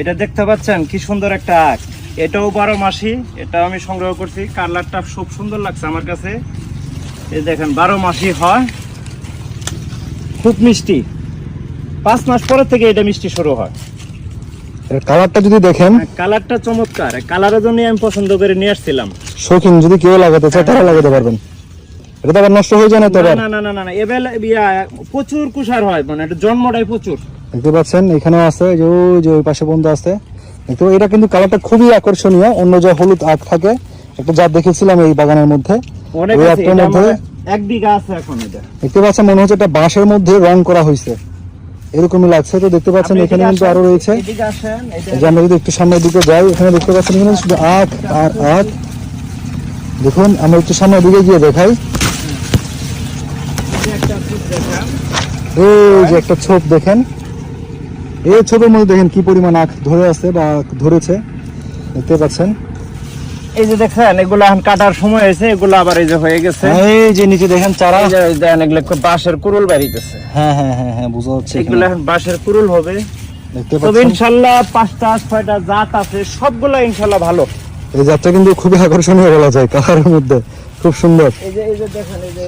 এটা দেখতে পাচ্ছেন কি সুন্দর একটা আখ। এটাও বারো মাসি এটা আমি সংগ্রহ করছি। কালারটা খুব সুন্দর লাগছে আমার কাছে। এই দেখেন বারো মাসি হয়। খুব মিষ্টি। পাঁচ মাস পরের থেকে এটা মিষ্টি শুরু হয়। কালারটা যদি দেখেন। কালারটা চমৎকার। কালারের জন্য আমি পছন্দ করে নিয়ে আসছিলাম। শৌখিন যদি কেউ লাগাতে চায় তারা লাগাতে পারবেন। এটা তো আবার নষ্ট হয়ে যায় না তো না না না না এবেলা প্রচুর কুষার হয় মানে এটা জন্মটাই প্রচুর। দেখতে পাচ্ছেন এখানেও আছে যে ওই যে ওই পাশে বন্ধু আছে। দেখতে এটা কিন্তু কালারটা খুবই আকর্ষণীয় অন্য যে হলুদ আখ থাকে একটা জাত দেখেছিলাম এই বাগানের মধ্যে ওই এটা মধ্যে- এক বিঘা আছে এখন এটা। দেখতে পাচ্ছেন মনে হচ্ছে একটা বাঁশের মধ্যে রং করা হয়েছে। এরকমই লাগছে তো দেখতে পাচ্ছেন এখানে কিন্তু আরও রয়েছে। যে আমরা যদি একটু সামনের দিকে যাই এখানে দেখতে পাচ্ছেন এখানে শুধু আখ আর আখ। দেখুন আমরা একটু সামনের দিকে গিয়ে দেখাই। এই যে একটা ছোপ দেখেন। এই ছোপের মধ্যে দেখেন কি পরিমাণ আখ ধরে আছে বা ধরেছে। দেখতে পাচ্ছেন? এই যে দেখেন এগুলো এখন কাটার সময় হয়েছে এগুলো আবার এই যে হয়ে গেছে। এই যে নিচে দেখেন চারা। এই যে এই দেখেন এগুলো বাঁশের কুরুল বাড়িতেছে। হ্যাঁ হ্যাঁ হ্যাঁ হ্যাঁ বোঝা যাচ্ছে এগুলো এখন বাঁশের কুরুল হবে। দেখতে তবে ইনশাল্লাহ পাঁচটা ছয়টা জাত আছে সবগুলো ইনশাল্লাহ ভালো। এই যাত্রা কিন্তু খুবই আকর্ষণীয় বলা যায় কালারের মধ্যে। খুব সুন্দর। এই যে এই যে দেখেন এই যে